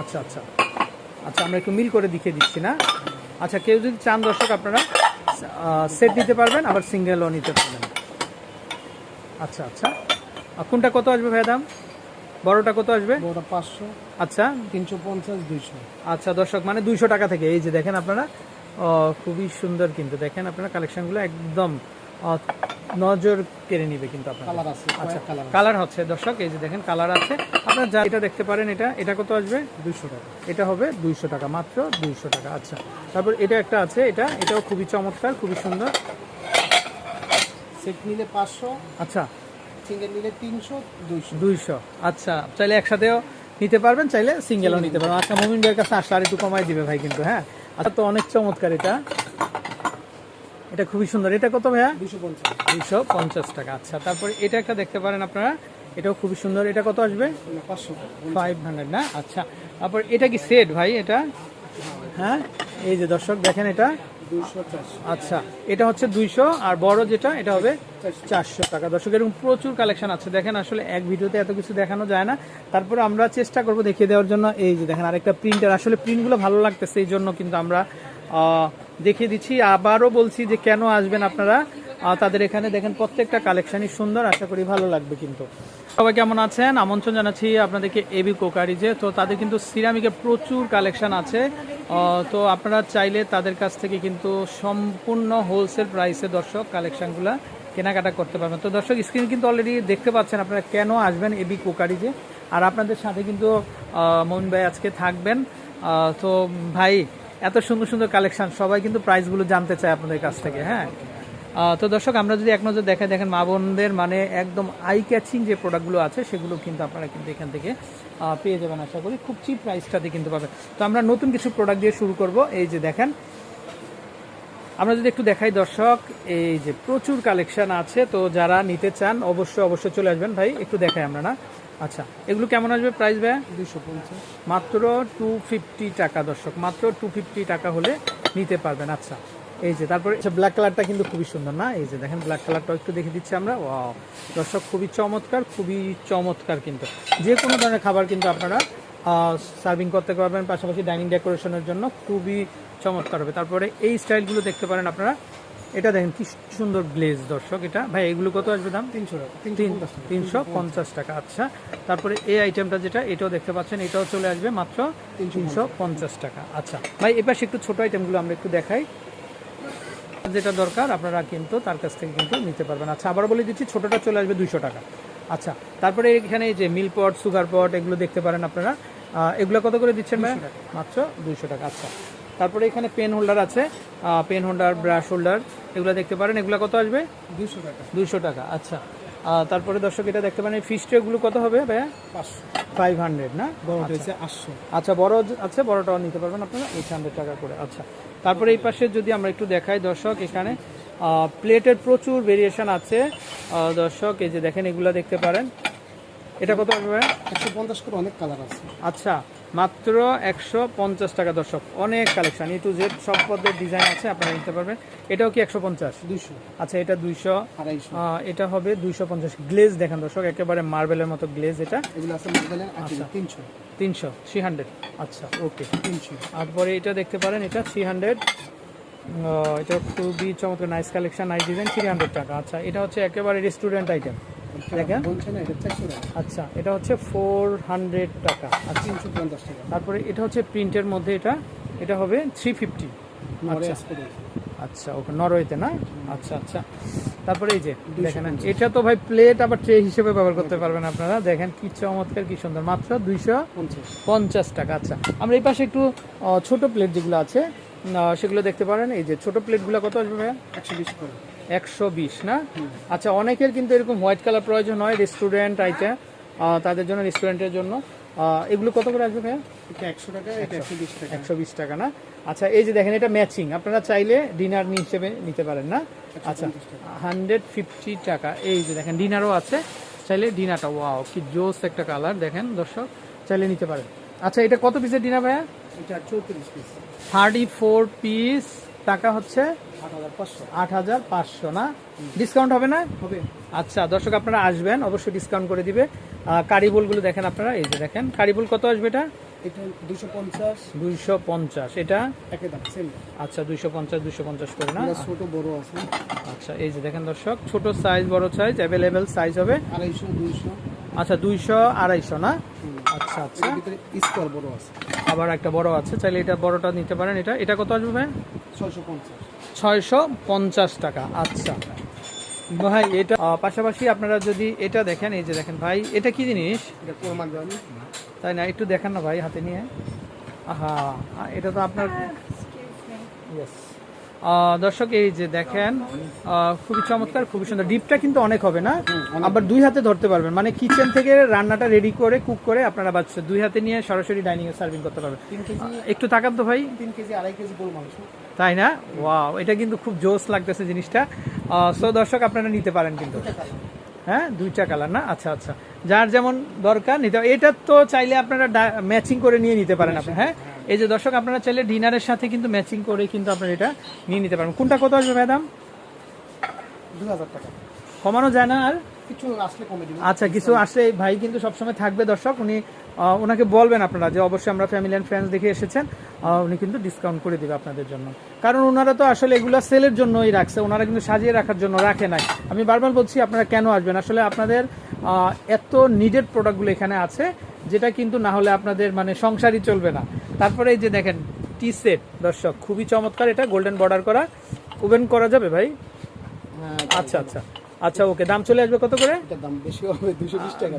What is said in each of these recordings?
আচ্ছা আচ্ছা। আচ্ছা আমরা একটু মিল করে দেখিয়ে দিচ্ছি না? আচ্ছা কেউ যদি চান দর্শক আপনারা সেট নিতে পারবেন আবার সিঙ্গেলও নিতে পারবেন। আচ্ছা আচ্ছা। আর কোনটা কত আসবে ভাই দাম? বড়টা কত আসবে? পাঁচশো। আচ্ছা। তিনশো পঞ্চাশ দুইশো। আচ্ছা দর্শক মানে দুইশো টাকা থেকে। এই যে দেখেন আপনারা খুবই সুন্দর কিন্তু। দেখেন আপনারা কালেকশনগুলো একদম নজর কেড়ে নিবে কিন্তু আপনার কালার আছে আচ্ছা কালার হচ্ছে দর্শক এই যে দেখেন কালার আছে। আপনারা যা এটা দেখতে পারেন এটা এটা কত আসবে? দুইশো টাকা। এটা হবে দুইশো টাকা মাত্র দুইশো টাকা। আচ্ছা তারপর এটা একটা আছে এটা এটাও খুবই চমৎকার খুবই সুন্দর। সেট নিলে পাঁচশো আচ্ছা। সিঙ্গেল নিলে তিনশো দুইশো। দুইশো আচ্ছা। চাইলে একসাথেও নিতে পারবেন চাইলে সিঙ্গেলও নিতে পারবেন। আচ্ছা মোমিন ভাইয়ের কাছে আসলে আর একটু কমাই দিবে ভাই কিন্তু হ্যাঁ? আচ্ছা তো অনেক চমৎকার এটা। এটা খুবই সুন্দর। এটা কত ভাইয়া? দুইশো পঞ্চাশ টাকা। আচ্ছা তারপরে এটা একটা দেখতে পারেন আপনারা। এটাও খুবই সুন্দর। এটা কত আসবে? পাঁচশো। ফাইভ হান্ড্রেড না? আচ্ছা। তারপর এটা কি সেট ভাই এটা? হ্যাঁ? এই যে দর্শক দেখেন এটা। আচ্ছা। এটা হচ্ছে দুইশো আর বড় যেটা এটা হবে চারশো। টাকা। দর্শক এরকম প্রচুর কালেকশন আছে। দেখেন আসলে এক ভিডিওতে এত কিছু দেখানো যায় না। তারপরে আমরা চেষ্টা করব দেখিয়ে দেওয়ার জন্য। এই যে দেখেন আরেকটা প্রিন্টার আসলে প্রিন্টগুলো ভালো লাগতেছে এই জন্য কিন্তু আমরা দেখিয়ে দিচ্ছি। আবারও বলছি যে কেন আসবেন আপনারা? তাদের এখানে দেখেন প্রত্যেকটা কালেকশনই সুন্দর। আশা করি ভালো লাগবে কিন্তু। সবাই কেমন আছেন? আমন্ত্রণ জানাচ্ছি আপনাদেরকে এবি কোকারিজে তো তাদের কিন্তু সিরামিকের প্রচুর কালেকশন আছে। তো আপনারা চাইলে তাদের কাছ থেকে কিন্তু সম্পূর্ণ হোলসেল প্রাইসে দর্শক কালেকশনগুলো কেনাকাটা করতে পারবেন। তো দর্শক স্ক্রিন কিন্তু অলরেডি দেখতে পাচ্ছেন আপনারা কেন আসবেন এবি কোকারিজে আর আপনাদের সাথে কিন্তু মমিন ভাই আজকে থাকবেন। তো ভাই, এত সুন্দর সুন্দর কালেকশন সবাই কিন্তু প্রাইসগুলো জানতে চায় আপনাদের কাছ থেকে হ্যাঁ? তো দর্শক আমরা যদি এক নজর দেখে দেখেন মা বোনদের মানে একদম আই ক্যাচিং যে প্রোডাক্টগুলো আছে সেগুলো কিন্তু আপনারা কিন্তু এখান থেকে পেয়ে যাবেন আশা করি। খুব চিপ প্রাইসটাতে কিন্তু পাবেন। তো আমরা নতুন কিছু প্রোডাক্ট দিয়ে শুরু করব। এই যে দেখেন আমরা যদি একটু দেখাই দর্শক এই যে প্রচুর কালেকশন আছে তো যারা নিতে চান অবশ্যই অবশ্যই চলে আসবেন। ভাই একটু দেখাই আমরা না? আচ্ছা এগুলো কেমন আসবে প্রাইস ভাই? দুশো পঞ্চাশ। মাত্র টু ফিফটি টাকা দর্শক মাত্র টু ফিফটি টাকা হলে নিতে পারবেন। আচ্ছা এই যে তারপরে ব্ল্যাক কালারটা কিন্তু খুবই সুন্দর না? এই যে দেখেন ব্ল্যাক কালারটাও একটু দেখে দিচ্ছি আমরা। দর্শক খুবই চমৎকার খুবই চমৎকার কিন্তু। যে কোনো ধরনের খাবার কিন্তু আপনারা সার্ভিং করতে পারবেন পাশাপাশি ডাইনিং ডেকোরেশনের জন্য খুবই চমৎকার হবে। তারপরে এই স্টাইলগুলো দেখতে পারেন আপনারা। এটা দেখেন কি সুন্দর গ্লেজ দর্শক এটা। ভাই এগুলো কত আসবে দাম? তিনশো টাকা। তিন তিনশো পঞ্চাশ টাকা। আচ্ছা। তারপরে এই আইটেমটা যেটা এটাও দেখতে পাচ্ছেন এটাও চলে আসবে মাত্র তিনশো পঞ্চাশ। টাকা আচ্ছা। ভাই এপাশে একটু ছোট আইটেমগুলো আমরা একটু দেখাই। যেটা দরকার আপনারা কিন্তু তার কাছ থেকে কিন্তু নিতে পারবেন। আচ্ছা আবার বলে দিচ্ছি ছোটটা চলে আসবে দুইশো টাকা। আচ্ছা তারপরে এখানে এই যে মিল পট সুগার পট এগুলো দেখতে পারেন আপনারা। এগুলো কত করে দিচ্ছেন ভাই? মাত্র দুইশো টাকা আচ্ছা। তারপরে এখানে পেন হোল্ডার আছে। পেন হোল্ডার ব্রাশ হোল্ডার এগুলো দেখতে পারেন। এগুলো কত আসবে? দুইশো টাকা। দুইশো টাকা আচ্ছা। তারপরে দর্শক এটা দেখতে পারেন ফিস ট্রেগুলো কত হবে ভাইয়া? পাঁচশো। ফাইভ হান্ড্রেড না? বড়টা হচ্ছে আটশো। আচ্ছা বড় আছে বড়টাও নিতে পারবেন আপনারা এইট হান্ড্রেড টাকা করে আচ্ছা। তারপরে এই পাশে যদি আমরা একটু দেখাই দর্শক এখানে প্লেটের প্রচুর ভেরিয়েশন আছে। দর্শক এই যে দেখেন এগুলো দেখতে পারেন। এটা কত হবে একশো পঞ্চাশ করে অনেক কালার আছে। আচ্ছা। মাত্র একশো পঞ্চাশ টাকা দর্শক। অনেক কালেকশন। এ টু জেড সব পদের ডিজাইন আছে আপনারা নিতে পারবেন। এটাও কি একশো পঞ্চাশ? দুইশো। আচ্ছা এটা দুইশো। আড়াইশো। এটা হবে দুইশো পঞ্চাশ গ্লেজ দেখেন দর্শক একেবারে মার্বেলের মতো গ্লেজ এটা। এগুলো আছে মার্বেলের আশি তিনশো। তিনশো থ্রি হান্ড্রেড। আচ্ছা ওকে। তিনশো। তারপরে এটা দেখতে পারেন এটা থ্রি হান্ড্রেড। এটা খুবই চমৎকার nice collection nice design three hundred টাকা। আচ্ছা এটা হচ্ছে একেবারে রেস্টুরেন্ট আইটেম। আচ্ছা এটা হচ্ছে ফোর হান্ড্রেড টাকা। আর তিনশো পঞ্চাশ টাকা। তারপরে এটা হচ্ছে প্রিন্টের মধ্যে এটা এটা হবে থ্রি ফিফটি আচ্ছা। আসবে আচ্ছা ওকে নরওয়েতে না? আচ্ছা আচ্ছা। তারপরে এই যে দেখেন এটা তো ভাই প্লেট আবার ট্রে হিসেবে ব্যবহার করতে পারবেন আপনারা। দেখেন কি চমৎকার কি সুন্দর। মাত্র দুইশো পঞ্চাশ। টাকা আচ্ছা। আমরা এই পাশে একটু ছোট প্লেট যেগুলো আছে সেগুলো দেখতে পারেন। এই যে ছোট প্লেটগুলো কত আসবে ভাইয়া? একশো বিশ করে। একশো বিশ না? আচ্ছা অনেকের কিন্তু এরকম হোয়াইট কালার প্রয়োজন হয় রেস্টুরেন্ট আইটেম তাদের জন্য রেস্টুরেন্টের জন্য। এগুলো কত করে আসবে ভাইয়া? একশো টাকা এটা একশো বিশ টাকা। একশো বিশ টাকা না? আচ্ছা এই যে দেখেন এটা ম্যাচিং আপনারা চাইলে ডিনার হিসেবে নিতে পারেন না? আচ্ছা হান্ড্রেড ফিফটি টাকা। এই যে দেখেন ডিনারও আছে। চাইলে ডিনারটা ওয়াও কি জোস একটা কালার দেখেন দর্শক চাইলে নিতে পারেন। আচ্ছা এটা কত পিসের ডিনার ভাইয়া? এটা চৌত্রিশ পিস থার্টি ফোর পিস টাকা হচ্ছে আট হাজার পাঁচশো। না? ডিসকাউন্ট হবে না? হবে। আচ্ছা দর্শক আপনারা আসবেন অবশ্যই ডিসকাউন্ট করে দিবে। কারিবলগুলো দেখেন আপনারা এই যে দেখেন কারিবল কত আসবে এটা? দুইশো পঞ্চাশ। এটা? আচ্ছা দুইশো পঞ্চাশ দুইশো পঞ্চাশ করে না? এটা ছোট বড় আছে। আচ্ছা এই যে দেখেন দর্শক ছোট সাইজ বড় সাইজ অ্যাভেলেবেল সাইজ হবে। আড়াইশো দুইশো। আচ্ছা দুইশো আড়াইশো না? আচ্ছা আচ্ছা। এর স্কোয়ার বড় আছে। আবার একটা বড় আছে চাইলে এটা বড়টা নিতে পারেন এটা এটা কত আসবে ভাই? ছয়শো পঞ্চাশ। টাকা আচ্ছা। ভাই এটা পাশাপাশি আপনারা যদি এটা দেখেন এই যে দেখেন ভাই এটা কি জিনিস? এটা কোরমা গ্রামে তাই না একটু দেখান না ভাই হাতে নিয়ে। আহা এটা তো আপনার Yes. আহ, দর্শক এই যে দেখেন খুবই চমৎকার খুবই সুন্দর। ডিপটা কিন্তু অনেক হবে না? আবার দুই হাতে ধরতে পারবেন। মানে কিচেন থেকে রান্নাটা রেডি করে কুক করে আপনারা বাচ্চা দুই হাতে নিয়ে সরাসরি ডাইনিং এ সার্ভিং করতে পারবেন। তিন কেজি একটু তাকান তো ভাই। তিন কেজি আড়াই কেজি গোল মাংস তাই না? ওয়াও এটা কিন্তু খুব জোস লাগতেছে জিনিসটা। সো দর্শক আপনারা নিতে পারেন কিন্তু। হ্যাঁ? দুইটা কালার না? আচ্ছা আচ্ছা। যার যেমন দরকার নিতে এটা তো চাইলে আপনারা ম্যাচিং করে নিয়ে নিতে পারেন আপনি হ্যাঁ? এই যে দর্শক আপনারা চাইলে ডিনারের সাথে কিন্তু ম্যাচিং করে কিন্তু আপনারা এটা নিয়ে নিতে পারেন। কোনটা কত আসবে ম্যাডাম দু হাজার টাকা। কমানো যায় না আর? কিছু আসলে কমে আচ্ছা কিছু আসলে ভাই কিন্তু সবসময় থাকবে দর্শক। উনি ওনাকে বলবেন আপনারা যে অবশ্যই আমরা ফ্যামিলি অ্যান্ড ফ্রেন্ডস দেখে এসেছেন। উনি কিন্তু ডিসকাউন্ট করে দিবে আপনাদের জন্য। কারণ ওনারা তো আসলে এগুলো সেলের জন্যই রাখছে। ওনারা কিন্তু সাজিয়ে রাখার জন্য রাখে নাই। আমি বারবার বলছি আপনারা কেন আসবেন? আসলে আপনাদের এত নিডেড প্রোডাক্টগুলো এখানে আছে যেটা কিন্তু না হলে আপনাদের মানে সংসারই চলবে না। তারপরে এই যে দেখেন টি সেট দর্শক খুবই চমৎকার এটা গোল্ডেন বর্ডার করা। ওভেন করা যাবে ভাই? হ্যাঁ আচ্ছা আচ্ছা। আচ্ছা ওকে দাম চলে আসবে কত করে? দাম বেশি হবে টাকা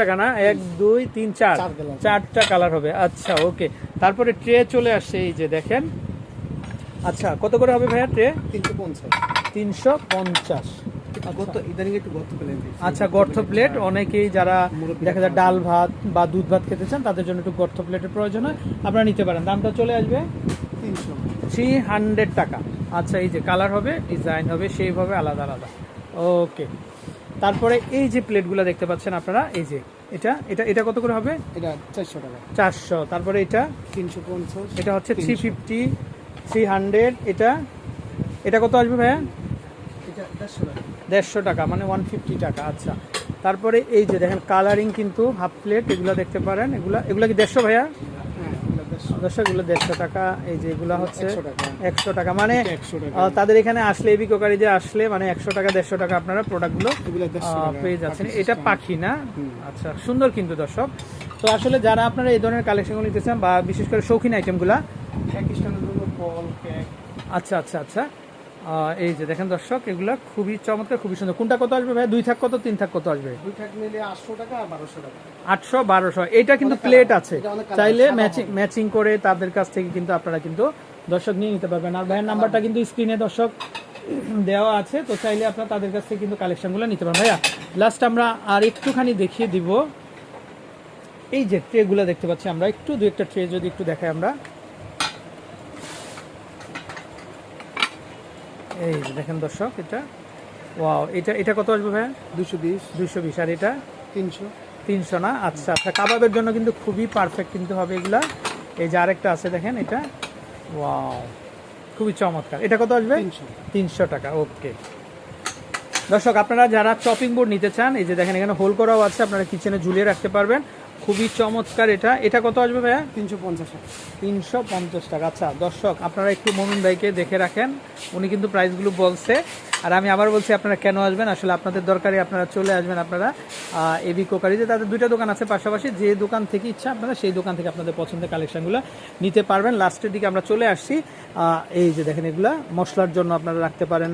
টাকা না? এক দুই তিন চার। চার colour। চারটা কালার হবে। আচ্ছা ওকে। তারপরে ট্রে চলে আসছে এই যে দেখেন। আচ্ছা কত করে হবে ভাইয়া ট্রে তিনশো পঞ্চাশ। তিনশো পঞ্চাশ। গত ইদানিং একটু গত পেলেন আচ্ছা গর্ত প্লেট অনেকেই যারা দেখা যায় ডাল ভাত বা দুধ ভাত খেতে চান তাদের জন্য একটু গর্ত প্লেটের প্রয়োজন হয়। আপনারা নিতে পারেন। দামটা চলে আসবে? তিনশো। থ্রি হান্ড্রেড টাকা। আচ্ছা এই যে কালার হবে ডিজাইন হবে সেইভাবে আলাদা আলাদা। ওকে। তারপরে এই যে প্লেটগুলো দেখতে পাচ্ছেন আপনারা এই যে এটা এটা এটা কত করে হবে? এটা চারশো টাকা। চারশো। তারপরে এটা? তিনশো পঞ্চাশ। এটা হচ্ছে থ্রি ফিফটি থ্রি হান্ড্রেড এটা? এটা কত আসবে ভাইয়া? এটা দেড়শো টাকা। মানে ওয়ান ফিফটি টাকা আচ্ছা। তারপরে এই যে দেখেন কালারিং কিন্তু হাফ প্লেট এগুলো দেখতে পারেন এগুলা এগুলো কি দেড়শো ভাইয়া? দর্শক এগুলো দেড়শো টাকা এই যেগুলো হচ্ছে একশো টাকা। মানে তাদের এখানে আসলে এবি কোকারি যে আসলে মানে একশো টাকা দেড়শো টাকা আপনারা প্রোডাক্টগুলো পেয়ে যাচ্ছেন। এটা পাখি না। আচ্ছা সুন্দর কিন্তু দর্শক। তো আসলে যারা আপনারা এই ধরনের কালেকশনগুলো নিতে চান বা বিশেষ করে শৌখিন আইটেমগুলা আচ্ছা আচ্ছা আচ্ছা। এই যে দেখেন দর্শক এগুলা খুবই চমৎকার খুবই সুন্দর। কোনটা কত আসবে ভাই? দুই থাক কত তিন থাক কত আসবে? দুই থাক মিলে আটশো টাকা আর বারোশো টাকা। আটশো বারোশো। এটা কিন্তু প্লেট আছে। চাইলে ম্যাচিং ম্যাচিং করে তাদের কাছ থেকে কিন্তু আপনারা কিন্তু দর্শক নিয়ে নিতে পারবেন। আর ভাইয়ের নাম্বারটা কিন্তু স্ক্রিনে দর্শক দেওয়া আছে। তো চাইলে আপনারা তাদের কাছ থেকে কিন্তু কালেকশনগুলো নিতে পারেন ভাইয়া লাস্ট আমরা আর একটুখানি দেখিয়ে দিব। এই যে ট্রেগুলো দেখতে পাচ্ছি আমরা। একটু দু একটা ট্রে যদি একটু দেখাই আমরা। এই দেখেন দর্শক এটা। ওয়াও এটা এটা কত আসবে ভাইয়া? দুশো বিশ। দুইশো বিশ আর এটা? তিনশো। তিনশো না? আচ্ছা আচ্ছা কাবাবের জন্য কিন্তু খুবই পারফেক্ট কিন্তু হবে এগুলা। এই যে আরেকটা আছে দেখেন এটা। ওয়াও খুবই চমৎকার। এটা কত আসবে? তিনশো। টাকা ওকে। দর্শক আপনারা যারা চপিং বোর্ড নিতে চান এই যে দেখেন এখানে হোল করাও আছে আপনারা কিচেনে ঝুলিয়ে রাখতে পারবেন। খুবই চমৎকার এটা। এটা কত আসবে ভাইয়া? তিনশো পঞ্চাশ টাকা। তিনশো পঞ্চাশ টাকা। আচ্ছা দর্শক আপনারা একটু মমিন ভাইকে দেখে রাখেন। উনি কিন্তু প্রাইসগুলো বলছে। আর আমি আবার বলছি আপনারা কেন আসবেন? আসলে আপনাদের দরকারে আপনারা চলে আসবেন আপনারা। এবি কোকারিতে তাদের দুইটা দোকান আছে পাশাপাশি। যে দোকান থেকে ইচ্ছা আপনারা সেই দোকান থেকে আপনাদের পছন্দের কালেকশনগুলো নিতে পারবেন। লাস্টের দিকে আমরা চলে আসছি। এই যে দেখেন এগুলা মশলার জন্য আপনারা রাখতে পারেন।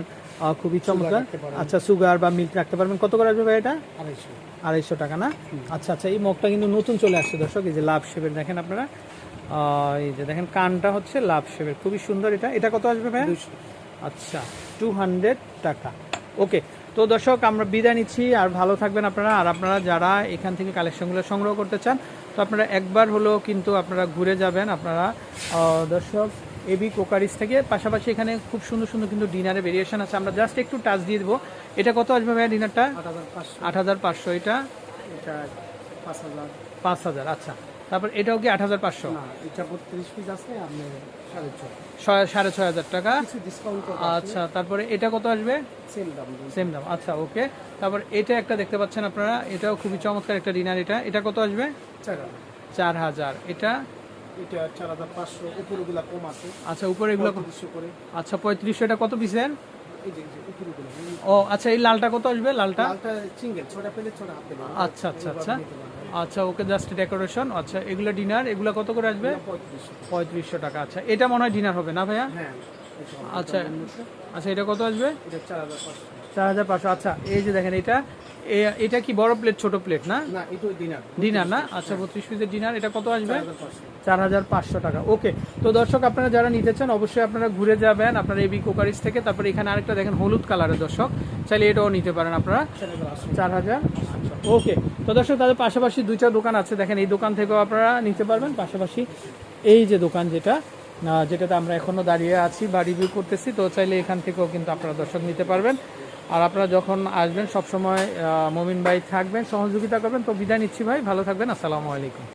খুবই চমৎকার। আচ্ছা সুগার বা মিল্ক রাখতে পারবেন। কত করে আসবে ভাই এটা? আড়াইশো। আড়াইশো টাকা না? আচ্ছা আচ্ছা এই মগটা কিন্তু নতুন চলে আসছে দর্শক এই যে লাভ শেপের দেখেন আপনারা। এই যে দেখেন কানটা হচ্ছে লাভ শেপের খুবই সুন্দর এটা। এটা কত আসবে ভাই আচ্ছা টু হান্ড্রেড টাকা। ওকে তো দর্শক আমরা বিদায় নিচ্ছি আর ভালো থাকবেন আপনারা আর আপনারা যারা এখান থেকে কালেকশনগুলো সংগ্রহ করতে চান তো আপনারা একবার হলেও কিন্তু আপনারা ঘুরে যাবেন আপনারা। দর্শক এবি কোকারিস থেকে। পাশাপাশি এখানে খুব সুন্দর সুন্দর কিন্তু ডিনারে ভেরিয়েশন আছে। আমরা জাস্ট একটু টাচ দিয়ে দেবো। এটা কত আসবে ভাইয়া ডিনারটা আট হাজার পাঁচশো। এটা? এটা পাঁচ হাজার। আচ্ছা। তারপর এটাও কি আট হাজার পাঁচশো? সাড়ে ছয়। হাজার টাকা। আচ্ছা তারপরে এটা কত আসবে? সেম দাম। আচ্ছা ওকে তারপর এটা একটা দেখতে পাচ্ছেন আপনারা। এটাও খুবই চমৎকার একটা ডিনার এটা। এটা কত আসবে? চার হাজার। এটা? এটা চার হাজার পাঁচশো উপরগুলা কম আছে। আচ্ছা উপরে এগুলো পঁয়ত্রিশশো করে। আচ্ছা পঁয়ত্রিশশো এটা কত যে উপরগুলো। ও আচ্ছা এই লালটা কত আসবে লালটা? লালটা সিঙ্গেল ছটা পেলে ছটা হাফ পেলে আচ্ছা আচ্ছা আচ্ছা। আচ্ছা ওকে জাস্ট ডেকোরেশন আচ্ছা এগুলো ডিনার এগুলো কত করে আসবে? পঁয়ত্রিশশো। টাকা আচ্ছা। এটা মনে হয় ডিনার হবে না ভাইয়া? হ্যাঁ আচ্ছা আচ্ছা এটা কত আসবে? এটা চার হাজার চার হাজার পাঁচশো। আচ্ছা এই যে দেখেন এটা এটা কি বড় প্লেট ছোট প্লেট না? ডিনার না? আচ্ছা বত্রিশ পিসের ডিনার এটা কত আসবে? চার হাজার পাঁচশো। টাকা। ওকে তো দর্শক আপনারা যারা নিতে চান অবশ্যই আপনারা ঘুরে যাবেন আপনারা এবি কোকারিস থেকে। তারপরে এখানে আরেকটা দেখেন হলুদ কালারের দর্শক। চাইলে এটাও নিতে পারেন আপনারা। চার হাজার আটশো ওকে তো দর্শক তাদের পাশাপাশি দুইটা দোকান আছে। দেখেন এই দোকান থেকেও আপনারা নিতে পারবেন। পাশাপাশি এই যে দোকান যেটা যেটাতে আমরা এখনও দাঁড়িয়ে আছি বা রিভিউ করতেছি তো চাইলে এখান থেকেও কিন্তু আপনারা দর্শক নিতে পারবেন। আর আপনারা যখন আসবেন, সবসময় মমিন ভাই থাকবেন, সহযোগিতা করবেন। তো বিদায় নিচ্ছি ভাই, ভালো থাকবেন, আসসালামু আলাইকুম।